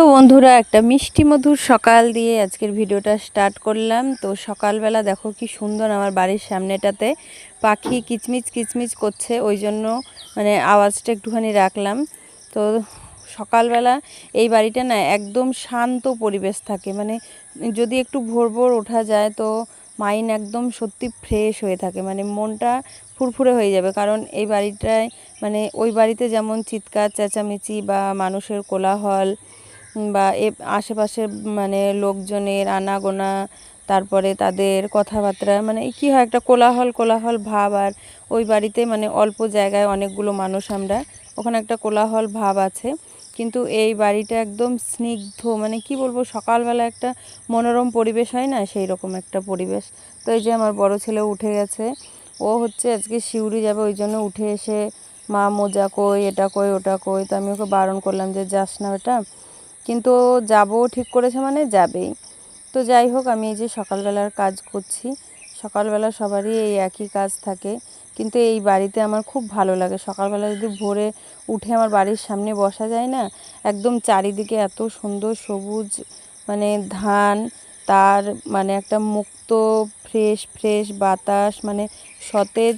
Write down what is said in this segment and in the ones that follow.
তো বন্ধুরা, একটা মিষ্টি মধুর সকাল দিয়ে আজকের ভিডিওটা স্টার্ট করলাম। তো সকালবেলা দেখো কি সুন্দর আমার বাড়ির সামনেটাতে পাখি কিচমিচ কিচমিচ করছে, ওই জন্য মানে আওয়াজটা একটুখানি রাখলাম। তো সকালবেলা এই বাড়িটা না একদম শান্ত পরিবেশ থাকে মানে যদি একটু ভোর ভোর ওঠা যায় তো মাইন্ড একদম সত্যি ফ্রেশ হয়ে থাকে মানে মনটা ফুরফুরে হয়ে যাবে। কারণ এই বাড়িটায় মানে ওই বাড়িতে যেমন চিৎকার, চেঁচামেচি বা মানুষের কোলাহল বা এ আশেপাশের মানে লোকজনের আনাগোনা, তারপরে তাদের কথাবার্তা মানে কি হয় একটা কোলাহল কোলাহল ভাব আর ওই বাড়িতে মানে অল্প জায়গায় অনেকগুলো মানুষ আমরা, ওখানে একটা কোলাহল ভাব আছে। কিন্তু এই বাড়িটা একদম স্নিগ্ধ মানে কি বলব, সকালবেলা একটা মনোরম পরিবেশ হয় না? সেই রকম একটা পরিবেশ। তো এই যে আমার বড় ছেলে উঠে গেছে, ও হচ্ছে আজকে শিউরি যাবে, ওই জন্য উঠে এসে মা মোজা কই, এটা কই, ওটা কই, তো আমি ওকে বারণ করলাম যে, যাস না বেটা। কিন্তু যাব ঠিক করেছে মানে যাবেই। তো যাই হোক, আমি এই যে সকালবেলার কাজ করছি, সকালবেলা সবারই এই একই কাজ থাকে। কিন্তু এই বাড়িতে আমার খুব ভালো লাগে। সকালবেলা যদি ভোরে উঠে আমার বাড়ির সামনে বসা যায় না, একদম চারিদিকে এত সুন্দর সবুজ মানে ধান, তার মানে একটা মুক্ত, ফ্রেশ ফ্রেশ বাতাস মানে সতেজ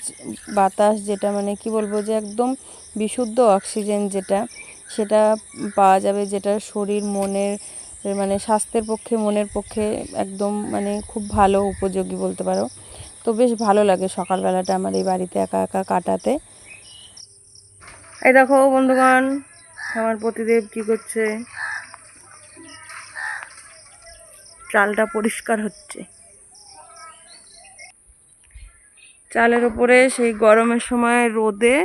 বাতাস যেটা মানে কি বলব যে একদম বিশুদ্ধ অক্সিজেন যেটা। সেটা পাওয়া যাবে যেটা শরীর মনের মানে স্বাস্থ্যের পক্ষে, মনের পক্ষে একদম মানে খুব ভালো উপযোগী বলতে পারো। তো বেশ ভালো লাগে সকালবেলাটা আমার এই বাড়িতে একা একা কাটাতে। এই দেখো বন্ধুগণ, আমার প্রতিদেব কি করছে? চালটা পরিষ্কার হচ্ছে। চালের উপরে সেই গরমের সময় রোদে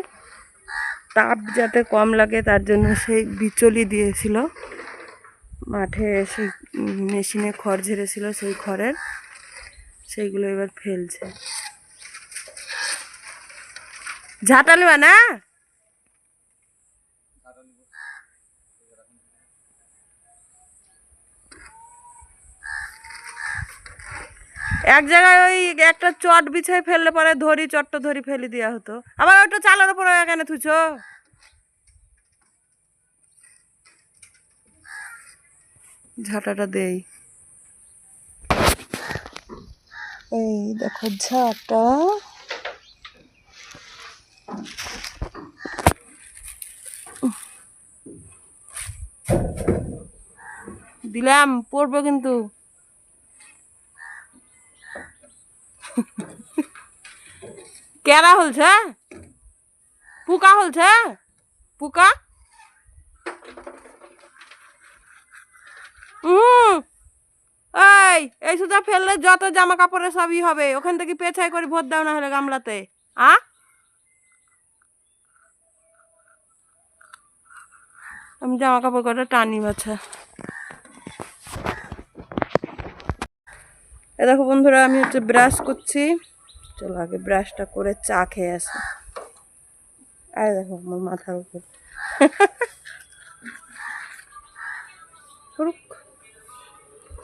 তাপ যাতে কম লাগে, তার জন্য সেই বিচলি দিয়েছিল। মাঠে সেই মেশিনে খড় ঝেড়েছিল সেই খড়ের। সেইগুলো এবার ফেলছে। ঝাঁটালিবা না? এক জায়গায় ওই একটা চট বিছাই ফেললে পরে ধরি চটটা ধরি ফেলে দেওয়া হতো। আবার ওইটা চালের উপরে এখানে থুছো ঝাঁটাটা দেই। এই দেখো ঝাঁটা। দিলাম পড়ব কিন্তু। কেরা হলছে পোকা হলছে পোকা? এই এই সুতা ফেললে যত জামা কাপড়ের সবই হবে। ওখান থেকে পেছাই করে ভোট দাও না হলে গামলাতে। আ? আমি জামা কাপড় কটা টানি, বাছা। এ দেখো বন্ধুরা, আমি হচ্ছে ব্রাশ করছি। চলো আগে ব্রাশটা করে চা খেয়ে আসি। আর দেখো, আমার মাথার উপর।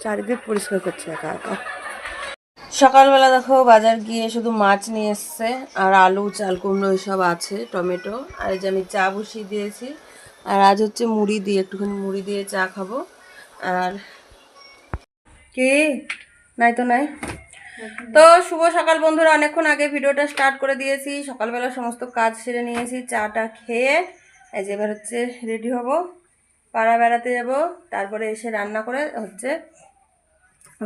চারিদিক পরিষ্কার করছে একা একা। সকালবেলা দেখো বাজার গিয়ে শুধু মাছ নিয়ে এসছে আর আলু চাল কুমড়ো এসব আছে টমেটো আর এই যে আমি চা বসিয়ে দিয়েছি আর আজ হচ্ছে মুড়ি দিয়ে একটুখানি মুড়ি দিয়ে চা খাব আর কে? নাই তো নাই। তো শুভ সকাল বন্ধুরা অনেকক্ষণ আগে ভিডিওটা স্টার্ট করে দিয়েছি সকালবেলা সমস্ত কাজ সেরে নিয়েছি চাটা খেয়ে এই যে এবার হচ্ছে রেডি হব পাড়া বেড়াতে যাব তারপরে এসে রান্না করে হচ্ছে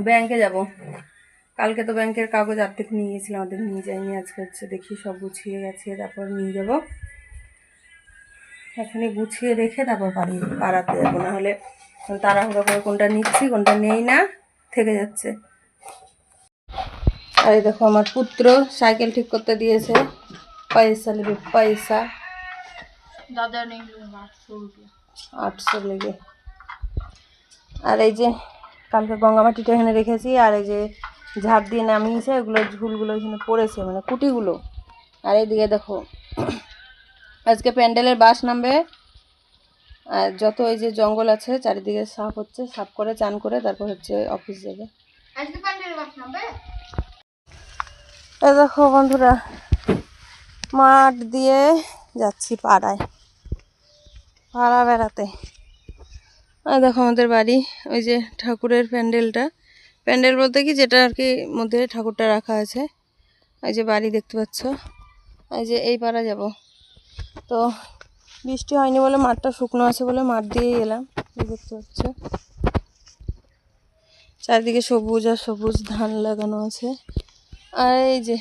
ব্যাংকে যাব। কালকে তো ব্যাংকের কাগজ আর্ধেক নিয়ে গেছিলাম অর্ধেক নিয়ে যাইনি। আজকে হচ্ছে দেখি সব গুছিয়ে গেছে তারপর নিয়ে যাব। এখানে গুছিয়ে রেখে তারপর বাড়ি পাড়াতে যাব। না হলে তাড়াহুড়ো করে কোনটা নিচ্ছি কোনটা নেই না থেকে যাচ্ছে। আর দেখো আমার পুত্র সাইকেল ঠিক করতে দিয়েছে। পয়সা নেবে পয়সা। দাদা নেই আটশো লেগে আর এই যে কালকে গঙ্গামাটিটা এখানে রেখেছি আর এই যে ঝাঁপ দিয়ে নামিয়েছে ওগুলো ঝুলগুলো এখানে পড়েছে মানে কুটিগুলো। আর এইদিকে দেখো আজকে প্যান্ডেলের বাস নামবে আর যত এই যে জঙ্গল আছে চারিদিকে সাপ হচ্ছে সাপ করে চান করে তারপর হচ্ছে অফিস যাবে। দেখো বন্ধুরা মাঠ দিয়ে যাচ্ছি পাড়ায় পাড়া বেড়াতে। আর দেখো আমাদের বাড়ি, ওই যে ঠাকুরের প্যান্ডেলটা। প্যান্ডেল বলতে কি, যেটা আর কি মধ্যে ঠাকুরটা রাখা আছে। এই যে বাড়ি দেখতে পাচ্ছ। এই যে এই পাড়া যাব। তো বৃষ্টি হয়নি বলে মাঠটা শুকনো আছে বলে মাঠ দিয়েই এলাম। দেখতে পাচ্ছ। চারিদিকে সবুজ আর সবুজ ধান লাগানো আছে। আর এই যে,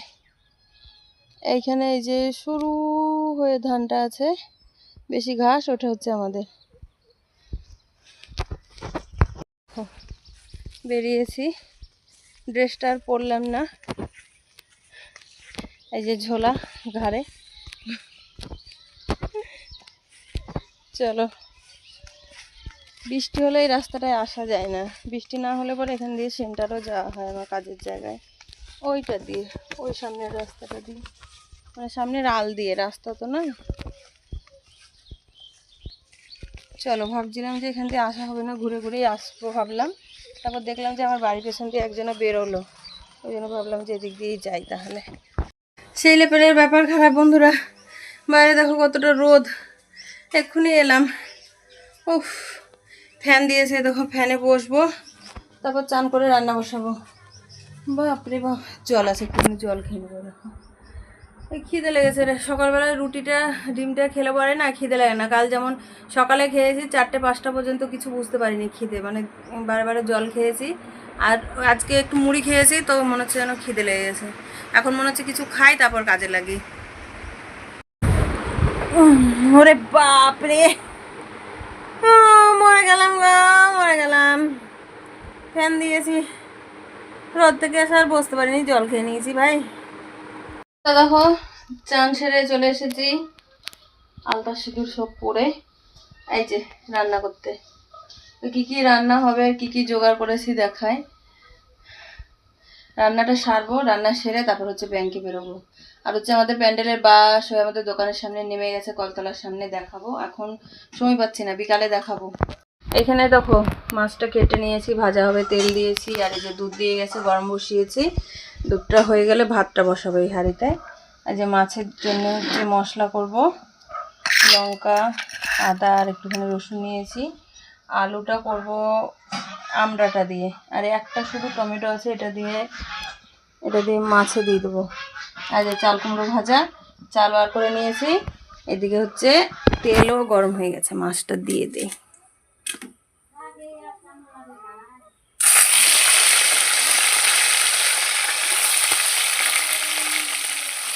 এইখানে এই যে সরু হয়ে ধানটা আছে। বেশি ঘাস, ওটা হচ্ছে আমাদের। বেরিয়েছি। ড্রেসটা আর পরলাম না। এই যে ঝোলা ঘাড়ে। চলো। বৃষ্টি হলে এই রাস্তাটায় আসা যায় না। বৃষ্টি না হলে পরে এখান দিয়ে সেন্টারও যাওয়া হয় আমার কাজের জায়গায়। ওইটা দিয়ে, ওই সামনের রাস্তাটা দিয়ে। মানে সামনের আল দিয়ে, রাস্তা তো নয় চলো, ভাবছিলাম যে এখান থেকে আসা হবে না, ঘুরে ঘুরেই আসব ভাবলাম। তারপর দেখলাম যে আমার বাড়ির পেছন দিয়ে একজনে বেরোলো। ওই জন্য ভাবলাম যে এদিক দিয়েই যাই তাহলে। সেই লেপেলের ব্যাপার খারাপ বন্ধুরা। বাইরে দেখো কতটা রোদ। এক্ষুনি এলাম। উফ, ফ্যান দিয়েছে, দেখো ফ্যানে বসবো। তারপর চান করে রান্না বসাবো। বাপরে বাপ, জল আছে একটু জল খেয়ে নেব, দেখো। খিদে লেগেছে রে। সকালবেলায় রুটিটা, ডিমটা খেলে পরে না খিদে লাগে না। কাল যেমন সকালে খেয়েছি, চারটে, পাঁচটা পর্যন্ত কিছু বুঝতে পারিনি খিদে। মানে বারে বারে জল খেয়েছি। আর আজকে একটু মুড়ি খেয়েছি, তো মনে হচ্ছে যেন খিদে লেগে গেছে। এখন মনে হচ্ছে কিছু খাই, তারপর কাজে লাগি। ওরে বাপরে মরে গেলাম গা, মরে গেলাম। ফ্যান দিয়েছি। রোদ থেকে এসে আর বসতে পারিনি, জল খেয়ে নিয়েছি ভাই। দেখো, চান সেরে চলে এসেছি। আলতা সিঁদুর সব পরে, এই যে রান্না করতে। কী কী রান্না হবে, কী কী জোগাড় করেছি দেখায় রান্নাটা সারবো, রান্না সেরে তারপর হচ্ছে ব্যাংকে বেরোবো। আর হচ্ছে আমাদের প্যান্ডেলের বাস হয়ে আমাদের দোকানের সামনে নেমে গেছে, কলতলার সামনে দেখাবো। এখন সময় পাচ্ছি না, বিকালে দেখাবো। এখানে দেখো, মাছটা কেটে নিয়েছি, ভাজা হবে, তেল দিয়েছি, আর এই যে দুধ দিয়ে গেছে, গরম বসিয়েছি। দুধটা হয়ে গেলে ভাতটা বসাবো এই হাঁড়িতে। আর যে মাছের জন্য যে মশলা করব, লঙ্কা, আদা, আর একটুখানি রসুন নিয়েছি। আলুটা করব আমড়াটা দিয়ে। আর একটা শুধু টমেটো আছে, এটা দিয়ে এটা দিয়ে মাছে দিয়ে দেবো। আর যে চাল কুমড়ো ভাজা, চাল বার করে নিয়েছি। এদিকে হচ্ছে তেলও গরম হয়ে গেছে, মাছটা দিয়ে দিই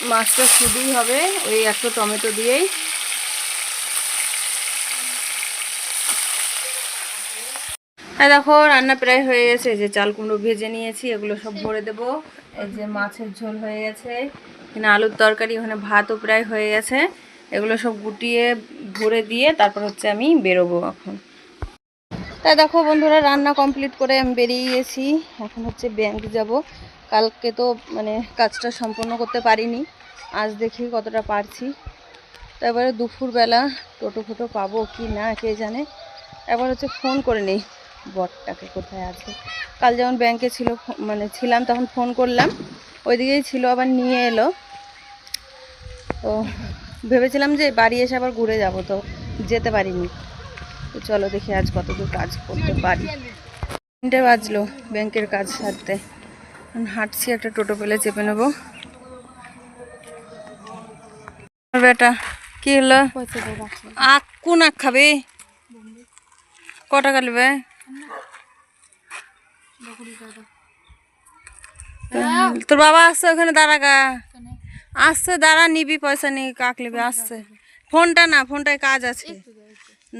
মাছটা শুধুই হবে, ওই একটা টমেটো দিয়েই। হ্যাঁ দেখো, রান্না প্রায় হয়ে গেছে যে চাল কুমড়ো ভেজে নিয়েছি, এগুলো সব ভরে দেবো। এই যে মাছের ঝোল হয়ে গেছে, এখানে আলুর তরকারি, ওখানে ভাতও প্রায় হয়ে গেছে। এগুলো সব গুটিয়ে, ভরে দিয়ে তারপর হচ্ছে আমি বেরোবো এখন। তাই দেখো বন্ধুরা, রান্না কমপ্লিট করে আমি বেরিয়ে গেছি এখন হচ্ছে ব্যাংক যাব। কালকে তো মানে কাজটা সম্পূর্ণ করতে পারিনি। আজ দেখি কতটা পারছি। তারপরে দুপুরবেলা টোটো ফোটো পাবো কি না, কে জানে? এবার হচ্ছে ফোন করে নেই বরটাকে কোথায় আছে। কাল যেমন ব্যাংকে ছিল মানে ছিলাম তখন ফোন করলাম। ওইদিকেই ছিল, আবার নিয়ে এলো। তো ভেবেছিলাম যে বাড়ি এসে আবার ঘুরে যাব, তো যেতে পারিনি। তো চলো দেখি আজ কতদূর কাজ করতে পারি। তিনটে বাজলো ব্যাংকের কাজ সারতে। হাঁটছি একটা টোটো পেলে চেপে নেব। বেটা কি হলো? আখ কোন আখ খাবে? ক টাকা নেবে তোর বাবা আসছে ওখানে দাঁড়া গা। আসছে দাঁড়া নিবি পয়সা নিয়ে কাক নেবে আসছে। ফোনটা না ফোনটায় কাজ আছে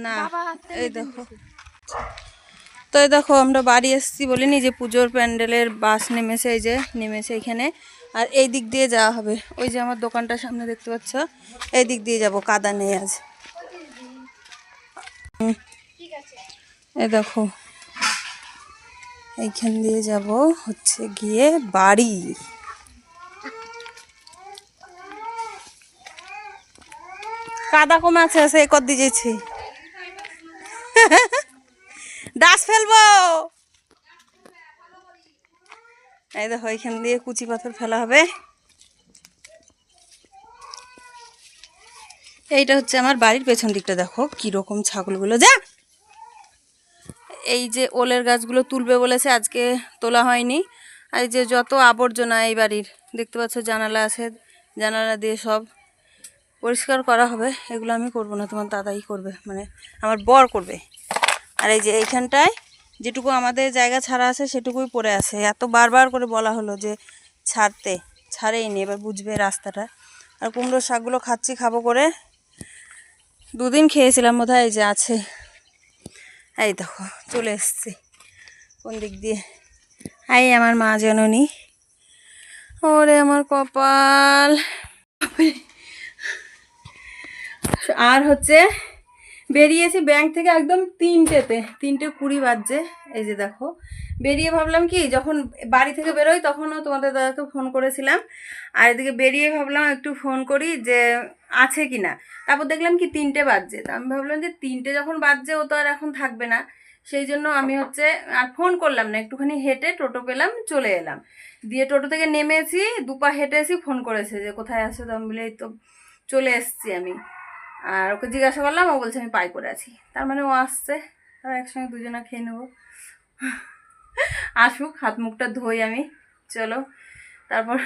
না এই দেখো। তো এই দেখো আমরা বাড়ি এসেছি বলিনি যে পুজোর প্যান্ডেলের বাস নেমেছে, এই যে নেমেছে এখানে। আর এই দিক দিয়ে যাওয়া হবে। ওই যে আমার দোকানটার সামনে দেখতে পাচ্ছ? এই দিক দিয়ে যাব, কাদা নেই আজ। এই দেখো। এইখান দিয়ে যাব হচ্ছে গিয়ে বাড়ি। কাদা কমে আছে, সে কর দিয়েছি ডাস ফেলব। এই দেখো, এখান দিয়ে কুচি পাথর ফেলা হবে। এইটা হচ্ছে আমার বাড়ির পেছন দিকটা, দেখো কীরকম ছাগলগুলো। যা এই যে ওলের গাছগুলো তুলবে বলেছে, আজকে তোলা হয়নি। আর যে যত আবর্জনা এই বাড়ির, দেখতে পাচ্ছ জানালা আছে, জানালা দিয়ে সব পরিষ্কার করা হবে। এগুলো আমি করব না, তোমার দাদাই করবে মানে আমার বর করবে। আর এই যে এইখানটায় যেটুকু আমাদের জায়গা ছাড়া আছে, সেটুকুই পড়ে আছে। এত বারবার করে বলা হলো যে ছাড়তে, ছাড়েইনি, এবার বুঝবে রাস্তাটা। আর কুমড়ো শাকগুলো খাচ্ছি, খাব করে। দুদিন খেয়েছিলাম বোধ এই যে আছে। এই দেখো, চলে এসছি কোন দিক দিয়ে। এই আমার মা জননী। ওরে আমার কপাল। আর হচ্ছে বেরিয়েছি ব্যাংক থেকে একদম তিনটেতে, তিনটে কুড়ি বাজছে। এই যে দেখো, বেরিয়ে ভাবলাম কি, যখন বাড়ি থেকে বেরোই তখনও তোমাদের দাদাকে ফোন করেছিলাম। আর এদিকে বেরিয়ে ভাবলাম একটু ফোন করি যে, আছে কি না? তারপর দেখলাম কি তিনটে বাজছে। তা আমি ভাবলাম যে, তিনটে যখন বাজছে, ও তো আর এখন থাকবে না। সেই জন্য আমি হচ্ছে আর ফোন করলাম না, একটুখানি হেঁটে টোটো পেলাম, চলে এলাম। দিয়ে টোটো থেকে নেমেছি, দুপা হেঁটে এসে ফোন করেছে যে, কোথায় আছো? তো আমি বলে, "এই তো চলে এসছি আমি। আর ওকে জিজ্ঞাসা করলাম, ও বলছে আমি পাই করে আছি। তার মানে ও আসছে আর একসঙ্গে দুজনে খেয়ে নেব। আসুক, হাত মুখটা ধোই আমি, চলো। তারপর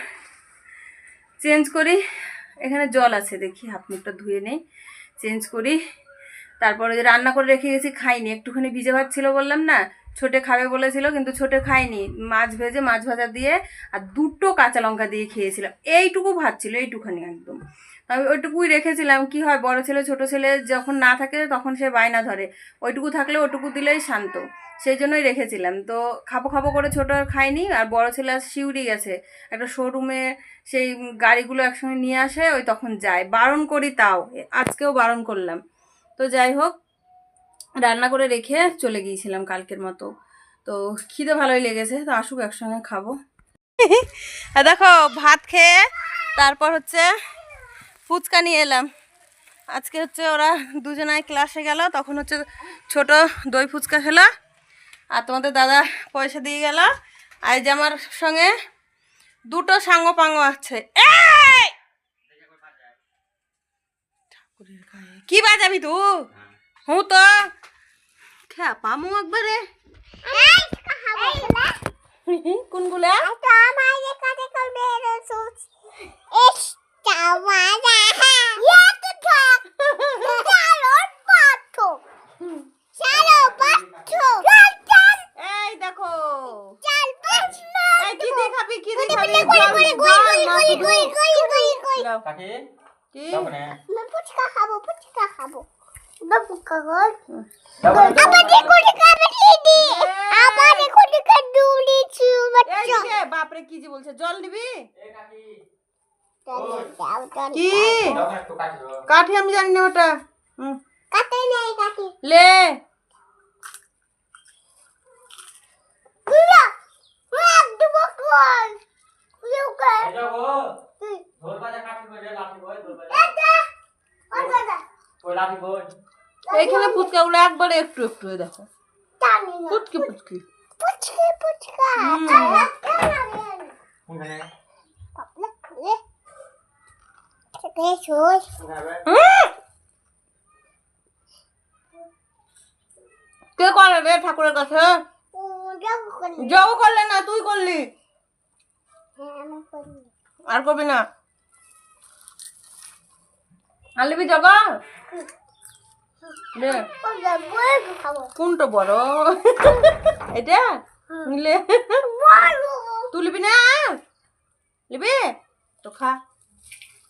চেঞ্জ করি, এখানে জল আছে দেখি, হাত মুখটা ধুয়ে নেই। চেঞ্জ করি, তারপরে রান্না করে রেখে গেছি, খাইনি। একটুখানি ভিজে ভাত ছিল বললাম না, ছোটে খাবে বলেছিল, কিন্তু ছোটে খাইনি। মাছ ভেজে, মাছ ভাজা দিয়ে, আর দুটো কাঁচা লঙ্কা দিয়ে খেয়েছিলাম। এইটুকু ভাত ছিল, এইটুখানি একদম। আমি ওইটুকুই রেখেছিলাম, কি হয় বড় ছেলে ছোট ছেলে যখন না থাকে তখন সে বায়না ধরে। ওইটুকু থাকলে ওটুকু দিলেই শান্ত। সেই জন্যই রেখেছিলাম। তো খাব খাব করে ছোট আর খাইনি, আর বড় ছেলে আজ শিউরি গেছে। একটা শোরুমে সেই গাড়িগুলো একসঙ্গে নিয়ে আসে, ওই তখন যায়। বারণ করি তাও, আজকেও বারণ করলাম। তো যাই হোক, রান্না করে রেখে চলে গিয়েছিলাম কালকের মতো। তো খিদে ভালোই লেগেছে, তো আসুক একসঙ্গে খাব। আর দেখো, ভাত খেয়ে তারপর হচ্ছে ফুচকা নিয়ে এলাম। আজকে হচ্ছে ওরা দুজনায় ক্লাসে গেল, তখন হচ্ছে ছোট দই ফুচকা খেলো, আর তোমাদের দাদা পয়সা দিয়ে গেল। আর যে আমার সঙ্গে দুটো সাঙ্গ পাঙ্গ আছে। কি বাজাবি তু? হুঁ তো। খেয়া পামু একবারে। কোনগুলা? কি যাব না ফুচকা খাব ফুচকা খাব। ফুচকা খাব। যাব না আবার দেখো দেখা দিদি। আবার দেখো দেখা দৌড়ি छु এই যে বাপরে কি যে বলছে জল দিবি? কি যাবো না একটু কাটি দাও কাঠি আমি জানি না ওটা হুম, কাটে নাই কাকি লে কুয়া কুয়া দুবো কোন কুয়া এই যাবো ঢোল বাজা কাটি করে লাঠি বই ঢোল বাজা এটা ওটা ওই লাঠি বই এইখানে ফুচকাগুলো একবারে একটু একটু এই দেখো টানি না ফুচকি ফুচকি ফুচকা ফুচকা হুম! কে করে রে ঠাকুরের কাছে? করলে না, তুই করলি? আর করবি না? আনলিবি জগা কোনটা বড়? এটা? নিলে? বড় তুই লিবি না? লিবি তো খা।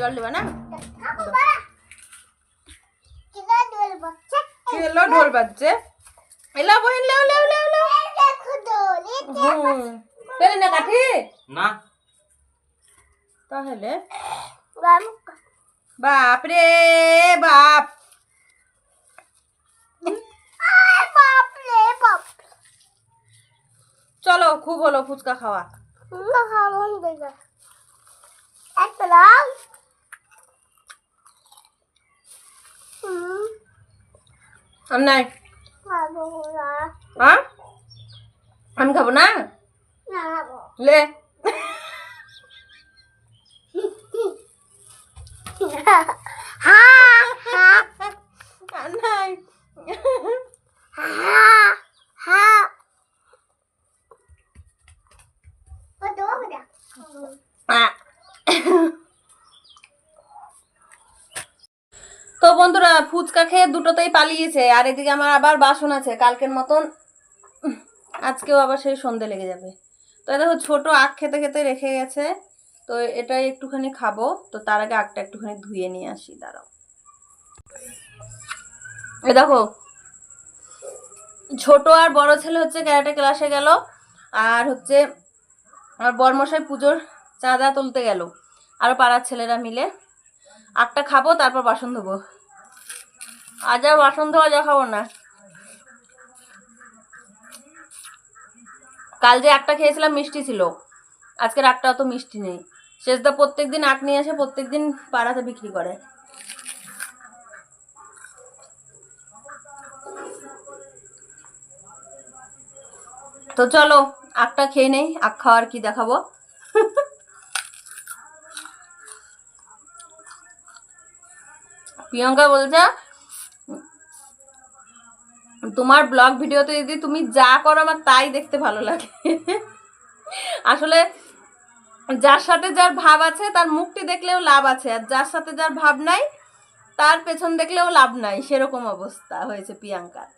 জল দিবা না? এলো ঢোল বাজছে। এলো বহিন লেও লেও লেও লেও পেলে না কাঠি? না। তাহলে? বাপ রে বাপ। বাপ রে বাপ। চলো খুব হলো ফুচকা খাওয়া। না อันไหนข้าวบุญละฮะอันขับหน้าหน้าบอกเลยฮ่าฮ่าอันไหนฮ่า ফুচকা খেয়ে দুটোতেই পালিয়েছে, আর এদিকে আমার আবার বাসন আছে, কালকের মতন আজকেও আবার সেই সন্ধে লেগে যাবে। তো দেখো, ছোট আখ খেতে খেতে রেখে গেছে, তো এটাই একটুখানি খাব, তো তার আগে আখটা একটুখানি ধুয়ে নিয়ে আসি, দাঁড়াও। এ দেখো, ছোট আর বড় ছেলে হচ্ছে ক্যারাটে ক্লাসে গেল, আর হচ্ছে আর বরমশাই পুজোর চাঁদা তুলতে গেল আরও পাড়ার ছেলেরা মিলে। আটটা খাব, তারপর বাসন ধোবো। আজ আর বাসন ধোয়া যা খাব না। কাল যে একটা খেয়েছিলাম, মিষ্টি ছিল। আজকের আটটা অত মিষ্টি নেই। শেষদা প্রত্যেক দিন আট নিয়ে আসে প্রত্যেক দিন পাড়াতে বিক্রি করে। তো চলো আটটা খেয়ে নেই। আখ খাওয়ার কি দেখাবো? প্রিয়ঙ্কা বলছে তোমার ব্লগ ভিডিওতে যদি তুমি যা করো আমার তাই দেখতে ভালো লাগে। আসলে যার সাথে যার ভাব আছে, তার মুখটি দেখলেও লাভ আছে। আর যার সাথে যার ভাব নাই, তার পেছন দেখলেও লাভ নাই। সেরকম অবস্থা হয়েছে প্রিয়াঙ্কার।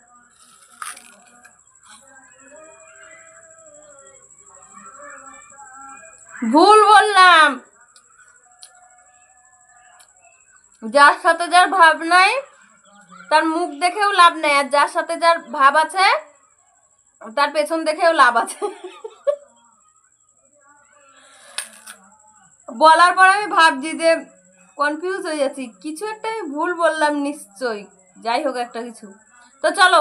ভুল বললাম। যার সাথে যার ভাব নাই তার মুখ দেখেও লাভ নেই, আর যার সাথে যার ভাব আছে, তার পেছন দেখেও লাভ আছে। বলার পর আমি ভাবছি যে কনফিউজ হয়ে যাচ্ছি। কিছু একটা আমি ভুল বললাম নিশ্চয়ই। যাই হোক একটা কিছু। তো চলো,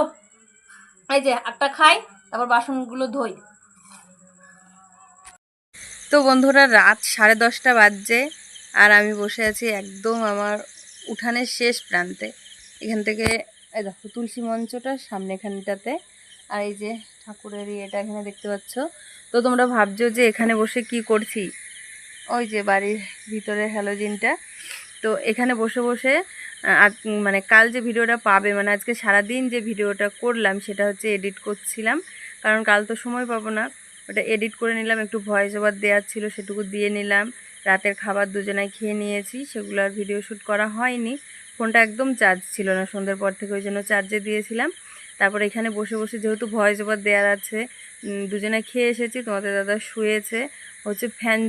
এই যে একটা খাই, তারপর বাসনগুলো ধোই। তো বন্ধুরা, রাত সাড়ে দশটা বাজছে, আর আমি বসে আছি একদম আমার উঠানের শেষ প্রান্তে। এখান থেকে, এই দেখো, তুলসী মঞ্চটা সামনে এখানটাতে। আর এই যে ঠাকুরের ইয়েটা এখানে দেখতে পাচ্ছ। তো তোমরা ভাবছ যে এখানে বসে কি করছি? ওই যে বাড়ির ভিতরে হ্যালোজিনটা। তো এখানে বসে বসে মানে কাল যে ভিডিওটা পাবে মানে আজকে সারাদিন যে ভিডিওটা করলাম, সেটা হচ্ছে এডিট করছিলাম। কারণ কাল তো সময় পাবো না। ওটা এডিট করে নিলাম, একটু ভয়েস ওভার দেওয়ার ছিল, সেটুকু দিয়ে নিলাম। রাতের খাবার দুজনায় খেয়ে নিয়েছি, সেগুলো আর ভিডিও শ্যুট করা হয়নি। ফোনটা একদম চার্জ ছিল না। সন্ধ্যের পর থেকে ওই জন্য চার্জে দিয়েছিলাম। তারপর এখানে বসে বসে যেহেতু ভয়েস ওভার দেওয়ার আছে দুজনে খেয়ে এসেছি, তোমাদের দাদা শুয়েছে, হচ্ছে ফ্যান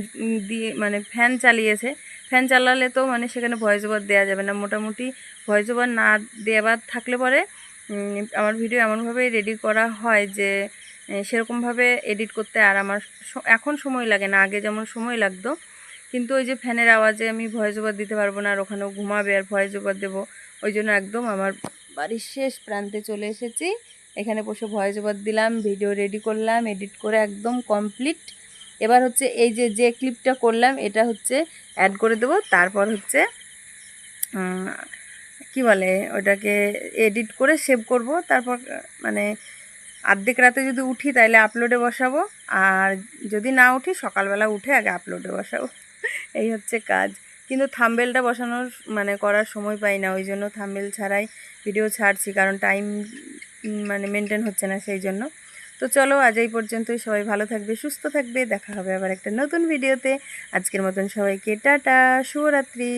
দিয়ে মানে ফ্যান চালিয়েছে। ফ্যান চালালে তো মানে সেখানে ভয়েস ওভার দেওয়া যাবে না। মোটামুটি ভয়েস ওভার না দেওয়ার থাকলে পরে আমার ভিডিও এমনভাবেই রেডি করা হয় যে সেরকমভাবে এডিট করতে আর আমার এখন সময় লাগে না। আগে যেমন সময় লাগতো কিন্তু ওই যে ফ্যানের আওয়াজে আমি ভয়েস ওভার দিতে পারব না আর ওখানেও ঘুমাবে আর ভয়েস ওভার দেবো। ওই জন্য একদম আমার বাড়ির শেষ প্রান্তে চলে এসেছি। এখানে বসে ভয়েস ওভার দিলাম, ভিডিও রেডি করলাম এডিট করে একদম কমপ্লিট এবার হচ্ছে এই যে যে ক্লিপটা করলাম, এটা হচ্ছে অ্যাড করে দেবো। তারপর হচ্ছে কি বলে ওটাকে এডিট করে সেভ করব। তারপর মানে আর্ধেক রাতে যদি উঠি তাহলে আপলোডে বসাবো। আর যদি না উঠি, সকালবেলা উঠে আগে আপলোডে বসাবো। এই হচ্ছে কাজ। কিন্তু থাম্বেলটা বসানোর মানে করার সময় পাই না, ওই জন্য থাম্বেল ছাড়াই ভিডিও ছাড়ছি, কারণ টাইম মানে মেনটেন হচ্ছে না সেই জন্য। তো চলো, আজ এই পর্যন্তই। সবাই ভালো থাকবে, সুস্থ থাকবে। দেখা হবে আবার একটা নতুন ভিডিওতে আজকের মতন সবাইকে, টাটা, শুভরাত্রি।